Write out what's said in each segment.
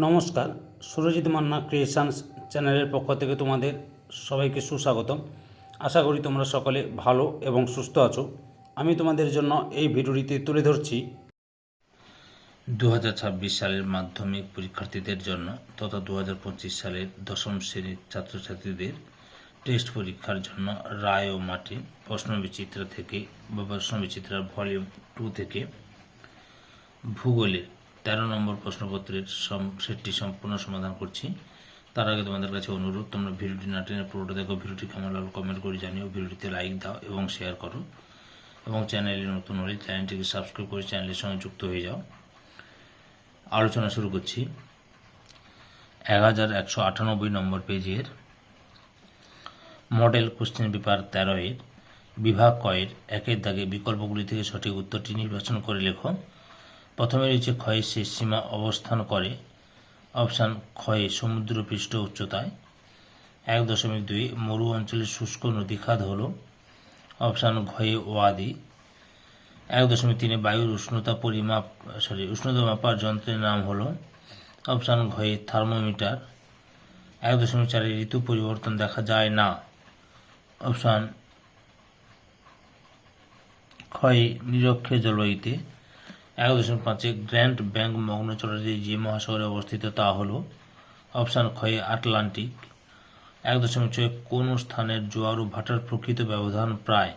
নমস্কার, সুরজিৎ মান্না ক্রিয়েশনস চ্যানেলের পক্ষ থেকে তোমাদের সবাইকে সুস্বাগতম। আশা করি তোমরা সকলে ভালো এবং সুস্থ আছো। আমি তোমাদের জন্য এই ভিডিওটিতে তুলে ধরছি। দু হাজার ছাব্বিশ সালের মাধ্যমিক পরীক্ষার্থীদের জন্য তথা দু হাজার পঁচিশ সালের দশম শ্রেণির ছাত্রছাত্রীদের টেস্ট পরীক্ষার জন্য রায় ও মাটি প্রশ্নবিচিত্র থেকে বা প্রশ্নবিচিত্রার ভলিউম টু থেকে ভূগোলের তেরো নম্বর প্রশ্নপত্রের সেটটি সম্পূর্ণ সমাধান করছি। তার আগে তোমাদের কাছে অনুরোধ, তোমরা ভিডিওটি না পুরোটা দেখো, ভিডিওটি কেমন লাগল কমেন্ট করে জানিও, ভিডিওটিতে লাইক দাও এবং শেয়ার করো। এবং চ্যানেলে নতুন হলে চ্যানেলটিকে সাবস্ক্রাইব করে চ্যানেলের সঙ্গে যুক্ত হয়ে যাও। আলোচনা শুরু করছি। এক হাজার একশো আটানব্বই নম্বর পেজের মডেল কোশ্চেন পেপার তেরো এর বিভাগ কয়ের একের দাগে বিকল্পগুলি থেকে সঠিক উত্তরটি নির্বাচন করে লেখো। প্রথমে রয়েছে ক্ষয়ের শেষ সীমা অবস্থান করে, অপশান ক্ষয়ে সমুদ্রপৃষ্ঠ উচ্চতায়, এক দশমিক দুই, মরু অঞ্চলের শুষ্ক নদী খাত হল, অপশান ঘয়ে ওয়াদি, এক দশমিক তিনে বায়ুর উষ্ণতা পরিমাপ সরি উষ্ণতা মাপার যন্ত্রের নাম হলো, অপশান ঘয়ে থার্মোমিটার, এক দশমিক চারে ঋতু পরিবর্তন দেখা যায় না, অপশান ক্ষয় নিরক্ষে জলবায়ুতে এক দশমিক পাঁচে গ্র্যান্ড ব্যাংক মগ্নচড়াতে যে মহাসাগরে অবস্থিত তা হলো অপশান ক্ষয়ে আটলান্টিক। এক দশমিক ছয় কোন স্থানের জোয়ার ও ভাটার প্রকৃত ব্যবধান প্রায়?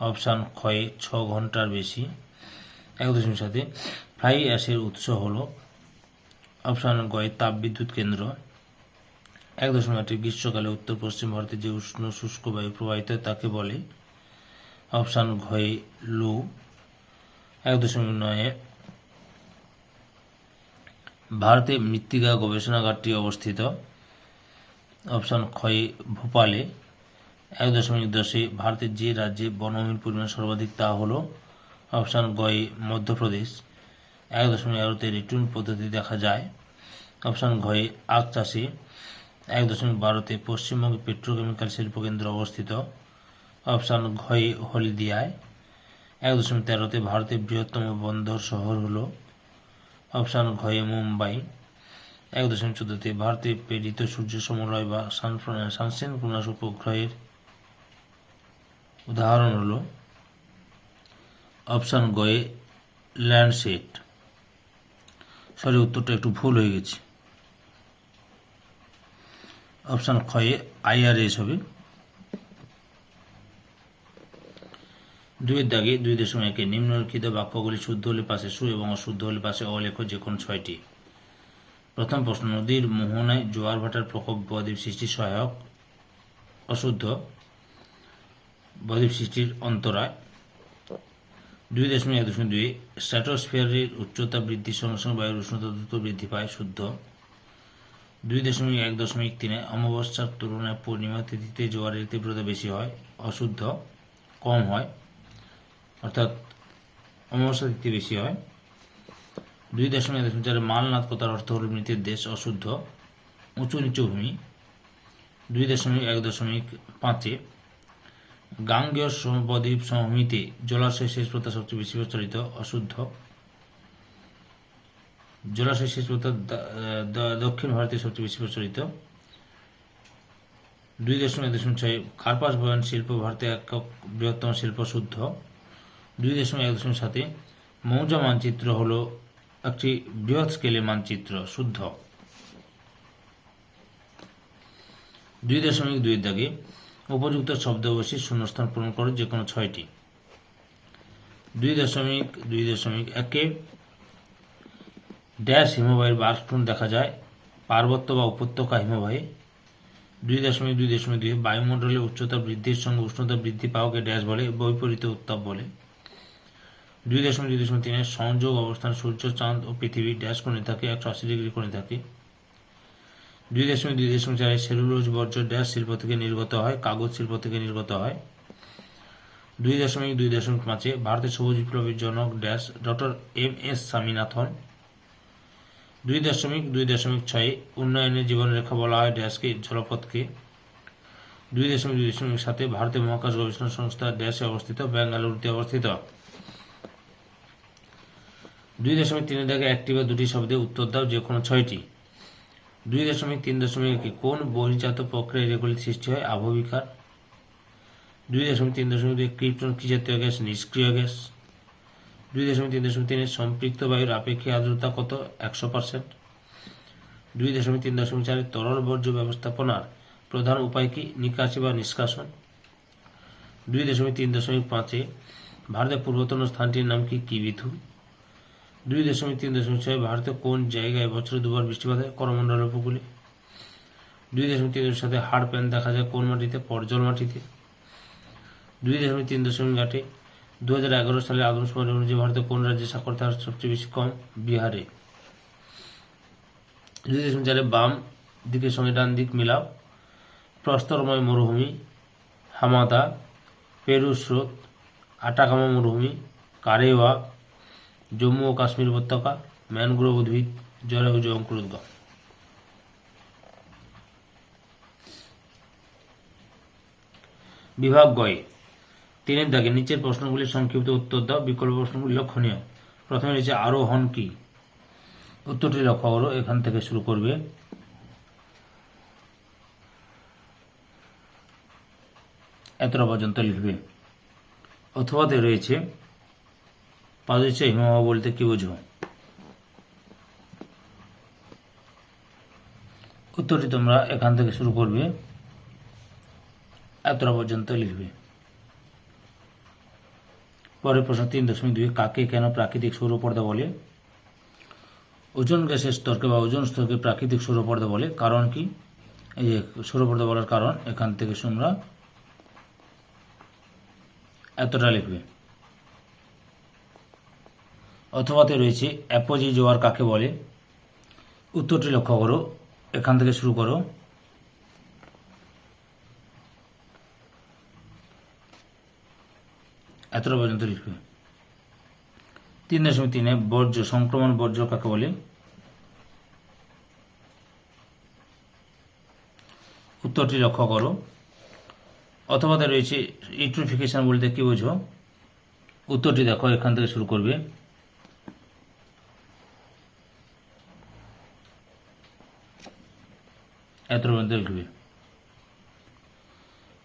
অপশান ক্ষয়ে ছ ঘণ্টার বেশি। এক দশমিক সাথে ফ্লাই অ্যাশের উৎস হল অপশান গয়ে তাপবিদ্যুৎ কেন্দ্র। এক দশমিক আটে গ্রীষ্মকালে উত্তর পশ্চিম ভারতে যে উষ্ণ শুষ্ক বায়ু প্রবাহিত তাকে বলে। অপশান ঘয়ে লু এক দশমিক নয়ে ভারতে মৃত্তিকা গবেষণাগারটি অবস্থিত। অপশান ক্ষয়ে ভোপালে এক দশমিক দশে ভারতের যে রাজ্যে বনভূমির পরিমাণ সর্বাধিক তা হল অপশান গয়ে মধ্যপ্রদেশ। এক দশমিক এগারোতে রিটুন পদ্ধতি দেখা যায়। অপশান ঘয়ে আখ চাষে এক দশমিক বারোতে পশ্চিমবঙ্গে পেট্রোকেমিক্যাল শিল্পকেন্দ্র অবস্থিত। অপশান ঘয়ে হলদিয়ায় এক দশমিক তেরোতে ভারতের বৃহত্তম বন্দর শহর হল অপশান ঘয়ে মুম্বাই। এক দশমিক চোদ্দতে ভারতে প্রেরিত সূর্য সমলয় বা সানসেনক্রোনাস উপগ্রহের উদাহরণ হল অপশান গয়ে ল্যান্ডসেট সরি, উত্তরটা একটু ভুল হয়ে গেছে। অপশান ক্ষয়ে আইআরএস হবে। দুইয়ের দাগে দুই দশমিক একে নিম্নলিখিত বাক্যগুলি শুদ্ধ হলে পাশে সু এবং অশুদ্ধ হলে পাশে অলেখ যে কোনো ছয়টি। প্রথম প্রশ্ন, নদীর মোহনায় জোয়ার ভাটার প্রকোপ বদ্বীপ সৃষ্টির সহায়ক? অশুদ্ধ। বদ্বীপ সৃষ্টির অন্তরায়? দুই দশমিক এক দশমিক দুই, স্ট্র্যাটোস্ফিয়ারের উচ্চতা বৃদ্ধির সঙ্গে সঙ্গে বায়ুর উষ্ণতা দ্রুত বৃদ্ধি পায়, শুদ্ধ। দুই দশমিক এক দশমিক তিনে অমাবস্যার তুলনায় পূর্ণিমা তিথিতে জোয়ারের তীব্রতা বেশি হয়, অশুদ্ধ। কম হয়। অর্থাৎ অমাবস্যা তিথি বেশি হয়। দুই দশমিক এক দশমিক চারে মালনাথ কথার অর্থ হল মৃতের দেশ অশুদ্ধ, উঁচু নিচু ভূমি। দুই দশমিক এক দশমিক পাঁচে গাঙ্গেয় বদ্বীপ সমভূমিতে জলাশয় শেষ প্রথা সবচেয়ে বেশি প্রচলিত, অশুদ্ধ। জলাশয় শেষ প্রথা দক্ষিণ ভারতে সবচেয়ে বেশি প্রচলিত। দুই দশমিক এক দশমিক ছয় কার্পাস বয়ন শিল্প ভারতে একক বৃহত্তম শিল্প শুদ্ধ। দুই দশমিক এক দশমিক সাথে মৌজা মানচিত্র হল একটি বৃহৎ স্কেলে মানচিত্র, শুদ্ধ। দুই দশমিক দুই দাগে উপযুক্ত শব্দ বসে শূন্যস্থান পূরণ করো, যে কোনো ছয়টি। দুই দশমিক দুই দশমিক একে ড্যাশ হিমবাহের বাষ্পন দেখা যায়, পার্বত্য বা উপত্যকা হিমবাহে। দুই দশমিক দুই দশমিক দুই বায়ুমণ্ডলের উচ্চতা বৃদ্ধির সঙ্গে উষ্ণতা বৃদ্ধি পাওয়াকে ড্যাশ বলে বৈপরীত উত্তাপ বলে। দুই দশমিক দুই দশমিক তিনের সংযোগ অবস্থান সূর্য চাঁদ ও পৃথিবী ড্যাশ কোণে থাকে একশো আশি ডিগ্রি কোণে থাকে দুই দশমিক দুই দশমিক চারে সেলুলোজ বর্জ্য ড্যাশ শিল্প থেকে নির্গত হয় কাগজ শিল্প থেকে নির্গত হয় দুই দশমিক দুই দশমিক পাঁচে ভারতের সবুজ বিপ্লবের জনক dash doctor M S Swaminathan দুই দশমিক দুই দশমিক ছয়ে উন্নয়নের জীবনরেখা বলা হয় ড্যাশকে জলপথকে দুই দশমিক দুই দশমিক সাতে ভারতের মহাকাশ গবেষণা সংস্থা ড্যাশে অবস্থিত বেঙ্গালুরুতে অবস্থিত দুই দশমিক তিনের দাগে একটি বা দুটি শব্দে উত্তর দাও, যে কোনো ছয়টি। দুই দশমিক তিন দশমিক একে কোন বহির্জাত প্রক্রিয়ায় রেগুলি সৃষ্টি হয়? আবহবিকার। দুই দশমিক তিন দশমিক দুই ক্রিপ্টন কি জাতীয় গ্যাস, নিষ্ক্রিয় গ্যাস। দুই দশমিক তিন দশমিক তিনের সম্পৃক্ত বায়ুর আপেক্ষিক আর্দ্রতা কত? একশো পার্সেন্ট। দুই দশমিক তিন দশমিক চারের তরল বর্জ্য ব্যবস্থাপনার প্রধান উপায় কি? নিকাশি বা নিষ্কাশন। দুই দশমিক তিন দশমিক পাঁচে ভারতের পূর্বতন স্থানটির নাম কি? কিবিথু দুই দশমিক তিন দশমিক ছয় ভারতে কোন জায়গায় বছরে দুবার বৃষ্টিপাত হয়? করমণ্ডল উপকূলে দুই দশমিক তিন দশমিক সাথে হাড় প্যান দেখা যায় কোন মাটিতে? পর্জল মাটিতে। দুই দশমিক তিন দশমিক আটে দু হাজার এগারো সালে আদমশুমারি অনুযায়ী ভারতে কোন রাজ্যে সাক্ষরতার হার সবচেয়ে বেশি কম? বিহারে। দুই দশমিক চারে বাম দিকের সঙ্গে ডান দিক মিলাও। প্রস্তরময় মরুভূমি, হামাদা, পেরু স্রোত আটাকামা মরুভূমি, কারেওয়া জম্মু ও কাশ্মীর উপত্যকা ম্যানগ্রোভ উদ্ভিদ জলবায়ু অঙ্কুরোদ্গম। বিভাগ গয়ে, তিনের দাগে নিচের প্রশ্নগুলির সংক্ষিপ্ত উত্তর দাও, বিকল্প প্রশ্নগুলি লক্ষণীয়। প্রথমে রয়েছে আরোহণ কি? উত্তরটি লক্ষ্য করো, এখান থেকে শুরু করবে। এতটা পর্যন্ত লিখবে। অথবাতে রয়েছে পাদুচে হিমবাহ বলতে কি বোঝো উত্তরটি তোমরা এখান থেকে শুরু করবে। এতটা পর্যন্ত লিখবে। পরের প্রশ্ন তিন দশমিক দুই, কাকে কেন প্রাকৃতিক সৌরপর্দা বলে? ওজন গ্যাসের স্তরকে বা ওজন স্তরকে প্রাকৃতিক সৌরপর্দা বলে, কারণ কি? এই যে সৌরপর্দা বলার কারণ, এখান থেকে তোমরা এতটা লিখবে। অথবাতে রয়েছে অ্যাপোজি জোয়ার কাকে বলে? উত্তরটি লক্ষ্য করো। এখান থেকে শুরু করো। এতটা পর্যন্ত লিখবে। তিন দশমিক তিনে বর্জ্য, সংক্রমণ বর্জ্য কাকে বলে? উত্তরটি লক্ষ্য করো। অথবাতে রয়েছে ইউট্রিফিকেশন বলতে কি বোঝো? উত্তরটি দেখো, এখান থেকে শুরু করবে। এত পর্যন্ত লিখবে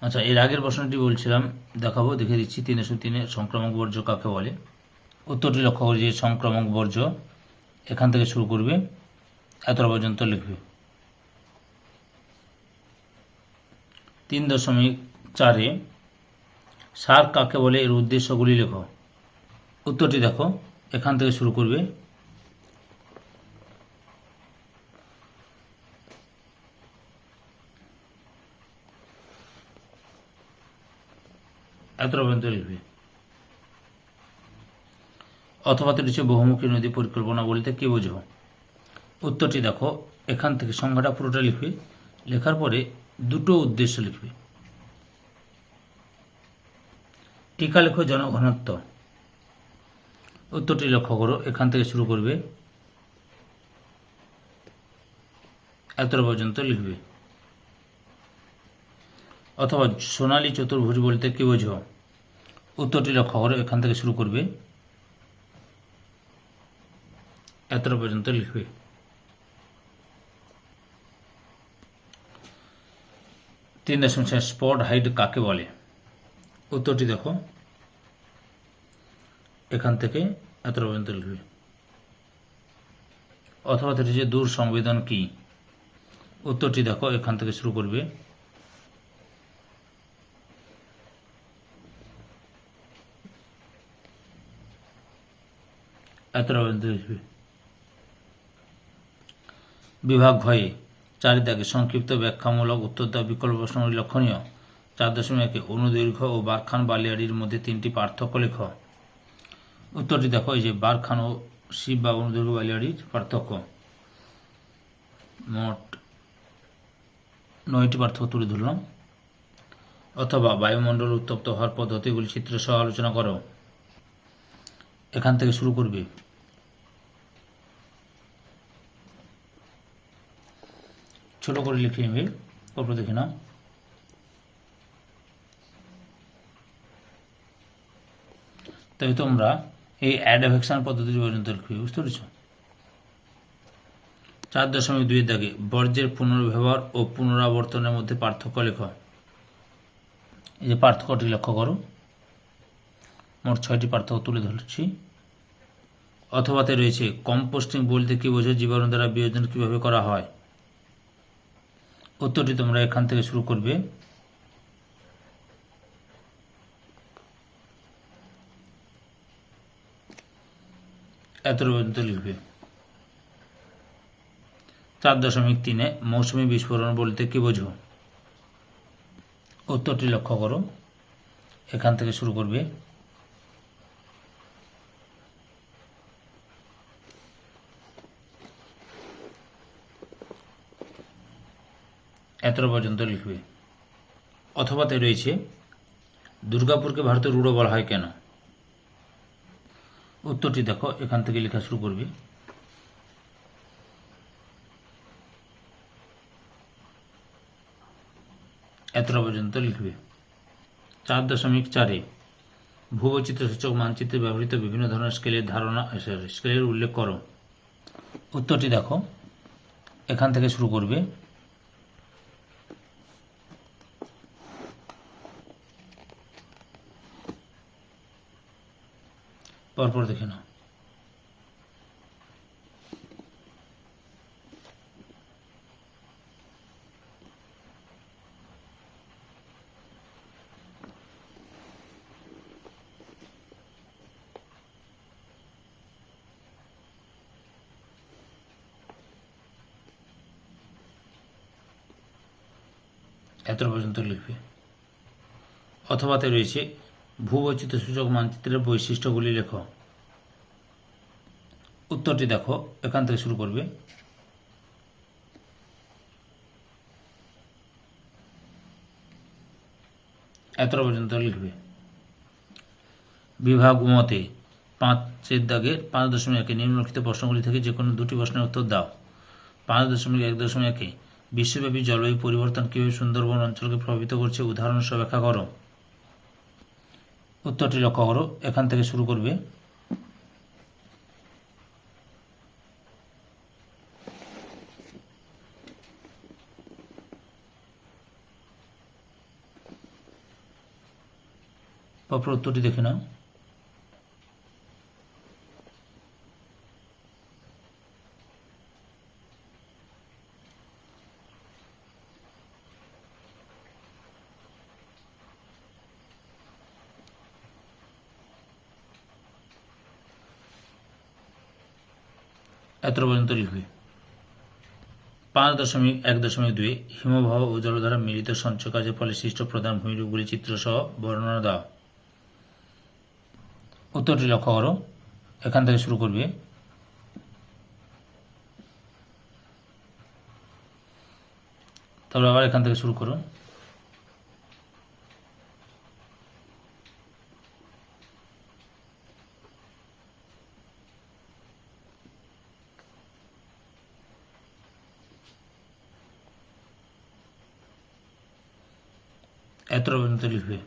আচ্ছা এর আগের প্রশ্নটি বলছিলাম, দেখাবো, দেখে দিচ্ছি তিনশো তিনে সংক্রামক বর্জ্য কাকে বলে? উত্তরটি লক্ষ্য করি যে সংক্রামক বর্জ্য এখান থেকে শুরু করবে এত পর্যন্ত লিখবে। তিন দশমিক চারে সার কাকে বলে, এর উদ্দেশ্যগুলি লেখো। উত্তরটি দেখো, এখান থেকে শুরু করবে এতটা পর্যন্ত লিখবে অথবা রয়েছে বহুমুখী নদী পরিকল্পনা বলতে কি বোঝো উত্তরটি দেখো, এখান থেকে সংখ্যাটা পুরোটা লিখবে, লেখার পরে দুটো উদ্দেশ্য লিখবে। টিকা লেখো জনঘনত্ব উত্তরটি লক্ষ্য করো, এখান থেকে শুরু করবে। এত পর্যন্ত লিখবে। অথবা সোনালী চতুর্ভুজ বলতে কি বোঝো উত্তরটি লক্ষ্য করো এখান থেকে শুরু করবে। এতটা পর্যন্ত লিখবে। তিন দশমিক স্পট হাইট কাকে বলে? উত্তরটি দেখো। এখান থেকে এতটা পর্যন্ত লিখবে। অথবা যে দূর সংবেদন কি? উত্তরটি দেখো, এখান থেকে শুরু করবে। এতটা বিভাগ ভয়ে চারিদাকে সংক্ষিপ্ত ব্যাখ্যামূলক, উত্তর দেওয়া বিকল্প প্রশ্নগুলি লক্ষণীয়। চার দশমিক একে অনুদৈর্ঘ্য ও বারখান বালিয়াড়ির মধ্যে তিনটি পার্থক্য লেখ। উত্তরটি দেখো, এই যে বারখান ও শিব বা অনুদৈর্ঘ্য বালিয়াড়ির পার্থক্য। মোট নয়টি পার্থক্য তুলে ধরলাম। অথবা বায়ুমণ্ডল উত্তপ্ত হওয়ার পদ্ধতিগুলি চিত্র সহ আলোচনা করো। এখান থেকে শুরু করবে। ছোট করে লিখে নেবে, তারপর দেখে নাও। তবে তোমরা এই অ্যাডভেকশন পদ্ধতি পর্যন্ত লিখবে, বুঝতে পেরেছ? চার দশমিক দুই দাগে বর্জ্যের পুনর্ব্যবহার ও পুনরাবর্তনের মধ্যে পার্থক্য লেখ। এই যে পার্থক্যটি লক্ষ্য করো। মোট ছয়টি পার্থক্য তুলে ধরছি। অথবাতে রয়েছে, কম্পোস্টিং বলতে কি বোঝো জীবাণু দ্বারা বিয়োজন কীভাবে করা হয়? উত্তরটি তোমরা এখান থেকে শুরু করবে। এত পর্যন্ত লিখবে। চার দশমিক তিনে মৌসুমি বিস্ফোরণ বলতে কি বোঝো? উত্তরটি লক্ষ্য করো। এখান থেকে শুরু করবে। এতটা পর্যন্ত লিখবে। অথবাতে রয়েছে, দুর্গাপুরকে ভারতের রুড়ো বলা হয় কেন? উত্তরটি দেখো, এখান থেকে লেখা শুরু করবে। এতটা পর্যন্ত লিখবে। চার দশমিক চারে, ভূবৈচিত্র্য সূচক মানচিত্রে ব্যবহৃত বিভিন্ন ধরনের স্কেলের ধারণা স্কেলের উল্লেখ করো। উত্তরটি দেখো, এখান থেকে শুরু করবে। পরপর দেখে নাও। এত পর্যন্ত লিখবে? অথবাতে রয়েছে ভূবৈচিত্র্য সূচক মানচিত্রের বৈশিষ্ট্যগুলি লেখো। উত্তরটি দেখো, এখান থেকে শুরু করবে। এতটা পর্যন্ত লিখবে। বিভাগ মতে পাঁচের দাগে পাঁচ দশমিক একে নিম্নলিখিত প্রশ্নগুলি থেকে যে কোনো দুটি প্রশ্নের উত্তর দাও। পাঁচ দশমিক এক দশমিক একে বিশ্বব্যাপী জলবায়ু পরিবর্তন কীভাবে সুন্দরবন অঞ্চলকে প্রভাবিত করছে উদাহরণ সহ ব্যাখ্যা করো। উত্তরটি লক্ষ্য করো। এখান থেকে শুরু করবে। প্রপার উত্তরটি দেখে নাও। এত পর্যন্ত লিখবে। পাঁচ দশমিক এক দশমিক দুই হিমবাহ ও জলধারা মিলিত সঞ্চয় কাজের ফলে সৃষ্ট প্রধান ভূমিরূপগুলি চিত্রসহ বর্ণনা দাও। উত্তরটি লক্ষ্য করো। এখান থেকে শুরু করবে। তারপর আবার এখান থেকে শুরু করো। এত পর্যন্ত লিখবে?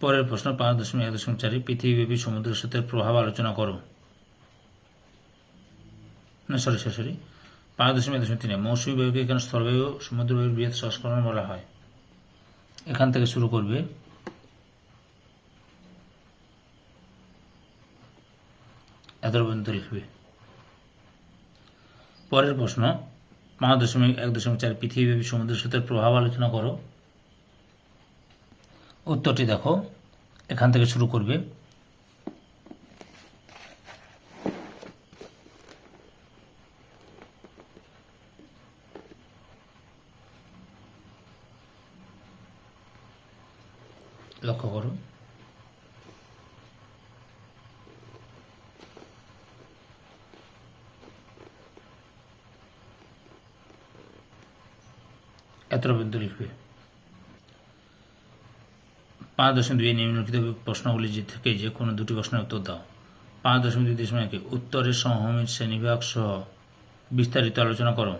পরের প্রশ্ন, পাঁচ দশমিক এক দশমিক চারে, পৃথিবীব্যাপী সমুদ্র স্রোতের প্রভাব আলোচনা করো। না সরি সরি সরি পাঁচ দশমিক এক দশমিক তিনে মৌসুমী বায়ুকে এখানে স্থলবায়ু সমুদ্রবায়ুর বৃহৎ সংস্করণ বলা হয়? এখান থেকে শুরু করবে। এত পর্যন্ত লিখবে। পরের প্রশ্ন পাঁচ দশমিক এক দশমিক চার পৃথিবীব্যাপী সমুদ্র স্রোতের প্রভাব আলোচনা করো। উত্তরটি দেখো। এখান থেকে শুরু করবে লক্ষ্য করো এতটা পর্যন্ত লিখবে? পাঁচ দশমিক দুই নিম্নলিখিত প্রশ্নগুলি থেকে যে কোনো দুটি প্রশ্নের উত্তর দাও। পাঁচ দশমিক দুই দশমিক একে উত্তরের সমভূমির শ্রেণীবিভাগ সহ বিস্তারিত আলোচনা করো।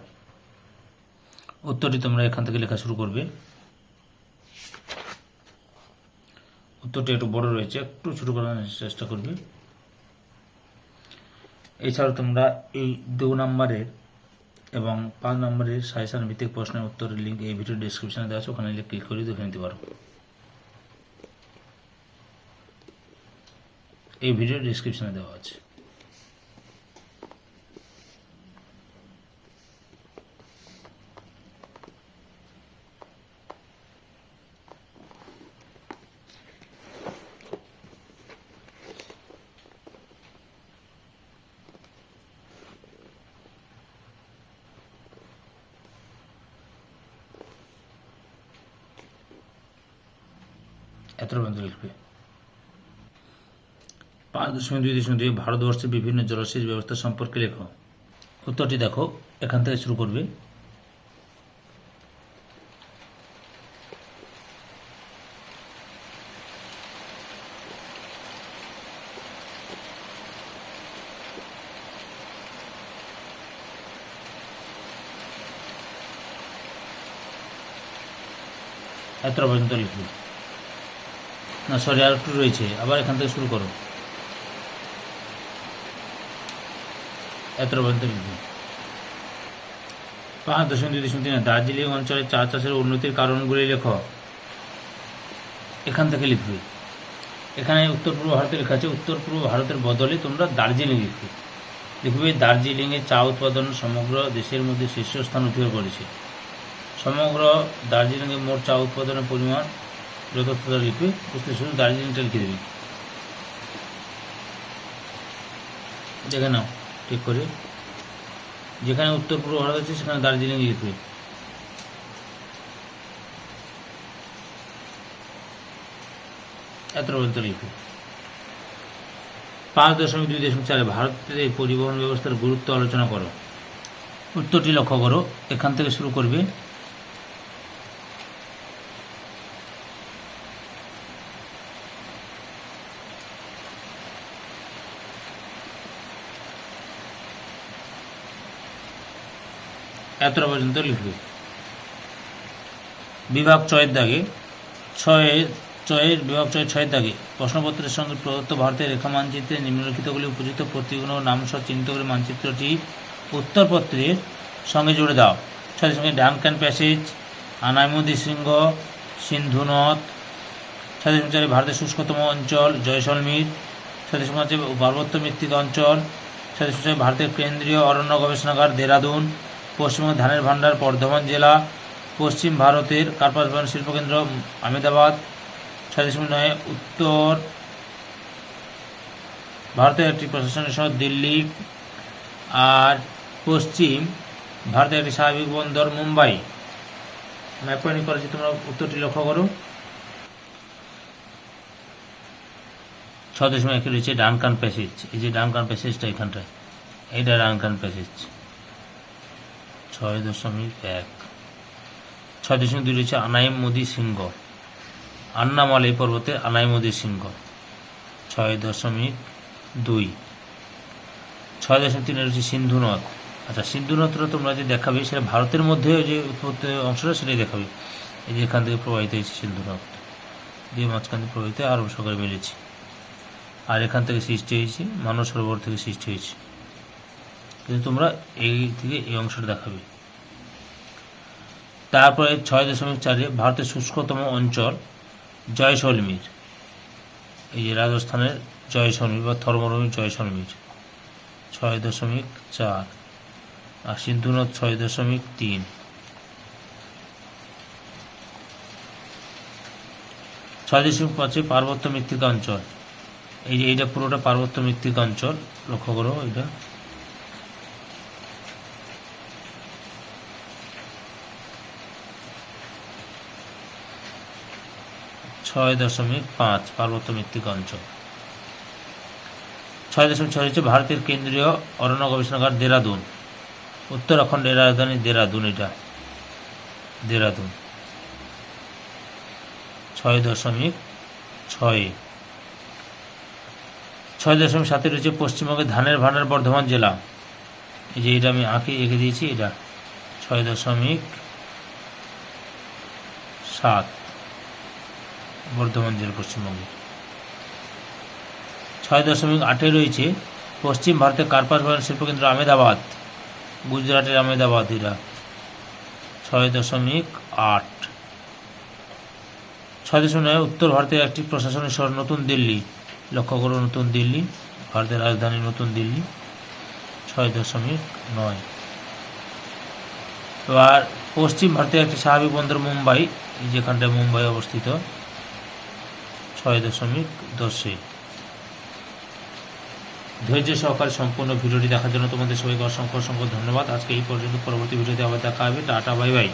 উত্তরটি তোমরা এখান থেকে লেখা শুরু করবে। উত্তরটি একটু বড় রয়েছে, একটু ছোটো করার চেষ্টা করবে। এছাড়াও তোমরা এই দু নম্বরের এবং পাঁচ নম্বরের সাজেশন ভিত্তিক প্রশ্নের উত্তরের লিঙ্ক এই ভিডিও ডিসক্রিপশনে দেওয়া আছে, ওখানে ক্লিক করে দেখে নিতে পারো। এই ভিডিও ডিসক্রিপশনে দেওয়া আছে। এত পর্যন্ত লিখবে। পাঁচ দশমিক দুই দশমিক দুই ভারতবর্ষের বিভিন্ন জলসেচ ব্যবস্থা সম্পর্কে লেখো। উত্তরটি দেখো, এখান থেকে শুরু করবে। এত পর্যন্ত লিখবে। না সরি আর একটু রয়েছে। আবার এখান থেকে শুরু করো। এত পর্যন্ত পাঁচ দশমিক দুই দশমিক তিন দার্জিলিং অঞ্চলে চা চাষের উন্নতির কারণগুলি লেখ। এখান থেকে লিখবে। এখানে উত্তর পূর্ব ভারতে লেখা আছে, উত্তর পূর্ব ভারতের বদলে তোমরা দার্জিলিং লিখবে লিখবে, দার্জিলিংয়ে চা উৎপাদন সমগ্র দেশের মধ্যে শীর্ষস্থান অধিকার করেছে। সমগ্র দার্জিলিংয়ে মোট চা উৎপাদনের পরিমাণ যথার্থতা লিখবে বুঝতে দার্জিলিংটা লিখে দেবে? দেখে নাও, ঠিক করে। যেখানে উত্তর পূর্ব ভারত আছে, সেখানে দার্জিলিং লিখবে। এত পর্যন্ত লিখবে। পাঁচ দশমিক দুই দশমিক চারে ভারতের পরিবহন ব্যবস্থার গুরুত্ব আলোচনা করো। উত্তরটি লক্ষ্য করো, এখান থেকে শুরু করবে। এতটা পর্যন্ত লিখবে। বিভাগ ছয়ের দাগে ছয়ের ছয়ের, বিভাগ ছয় ছয়ের দাগে প্রশ্নপত্রের সঙ্গে প্রদত্ত ভারতের রেখা মানচিত্রে নিম্নলিখিতগুলি উপযুক্ত প্রতিগুণ ও নাম সহ চিহ্নিত করে মানচিত্রটি উত্তরপত্রের সঙ্গে জুড়ে দাও। সাথে সঙ্গে ডানকান প্যাসেজ আনাইমুদি সিংহ সিন্ধুনদ সাথে সঙ্গে ভারতের শুষ্কতম অঞ্চল জয়সলমীর সাথে সঙ্গে পার্বত্য মৃত্তিক অঞ্চল, সাথে সঙ্গে ভারতের কেন্দ্রীয় অরণ্য গবেষণাগার দেরাদুন পশ্চিমবঙ্গের ধানের ভান্ডার বর্ধমান জেলা, পশ্চিম ভারতের কার্পাস বয়ন শিল্পকেন্দ্র, আহমেদাবাদ সঙ্গে নয় উত্তর ভারতের একটি প্রশাসনিক শহর দিল্লি আর পশ্চিম ভারতের একটি স্বাভাবিক বন্দর, মুম্বাই। ম্যাপ করেছি, তোমরা উত্তরটি লক্ষ্য করো। ছ দশমিক রয়েছে ডানকান প্যাসেজ, এই যে ডানকান প্যাসেজটা এখানটায়, এইটা ডানকান প্যাসেজ। ছয় দশমিক এক। ছয় দশমিক দুই রয়েছে আনাইম মোদি সিংহ আন্নামালাই পর্বতে আনাই মোদি সিংহ। ছয় দশমিক দুই। ছয় দশমিক তিনে রয়েছে সিন্ধু নদ আচ্ছা সিন্ধু নদটা তোমরা যে দেখাবে, সেটা ভারতের মধ্যে যে অংশটা, সেটাই দেখাবে। এই যে এখান থেকে প্রবাহিত হয়েছে সিন্ধু নদ দিয়ে মাঝখান থেকে প্রবাহিত আরব সাগরে মিলেছে আর এখান থেকে সৃষ্টি হয়েছে, মানব সরোবর থেকে সৃষ্টি হয়েছে। কিন্তু তোমরা এই থেকে এই অংশটা দেখাবে। তারপরে ছয় দশমিক চারে ভারতের শুষ্কতম অঞ্চল জয়সলমীর। এই যে রাজস্থানের জয়সলমীর বা থর্মরমির জয়সলমীর। ছয় দশমিক চার। আর সিন্ধুনদ ছয় দশমিক তিন। ছয় দশমিক পাঁচে পার্বত্য মৃত্তিকা অঞ্চল। এই যে এইটা পুরোটা পার্বত্য মৃত্তিকা অঞ্চল, লক্ষ্য করো এটা ছয় দশমিক পাঁচ পার্বত্য মৃত্তিকা অঞ্চল। ছয় দশমিক ছয় হচ্ছে ভারতের কেন্দ্রীয় অরণ্য গবেষণাগার দেরাদুন। উত্তরাখণ্ডের রাজধানী দেরাদুন এটা। দেরাদুন। ছয় দশমিক ছয়। ছয় দশমিক রয়েছে পশ্চিমবঙ্গের ধানের ভান্ডার বর্ধমান জেলা। এই যে এটা আমি আঁকে, এঁকে দিয়েছি, এটা। ছয় দশমিক সাত। বর্ধমান জেলা পশ্চিমবঙ্গে। ছয় দশমিক আটে রয়েছে পশ্চিম ভারতের কার্পাস বয়ন শিল্পকেন্দ্র আমেদাবাদ গুজরাটের আমেদাবাদ এরা ছয় দশমিক আট। ছয় দশমিক নয় উত্তর ভারতের একটি প্রশাসনিক শহর নতুন দিল্লি। লক্ষ্য করো, নতুন দিল্লি, ভারতের রাজধানী নতুন দিল্লি। ছয় দশমিক নয়। এবার পশ্চিম ভারতের একটি স্বাভাবিক বন্দর মুম্বাই, যেখানটায় মুম্বাই অবস্থিত। ছয় দশমিক দশে ধৈর্য সহকারে সম্পূর্ণ ভিডিওটি দেখার জন্য তোমাদের সবাইকে অসংখ্য অসংখ্য ধন্যবাদ। আজকে এই পর্যন্ত পরবর্তী ভিডিওতে আবার দেখা হবে। Tata, bye bye.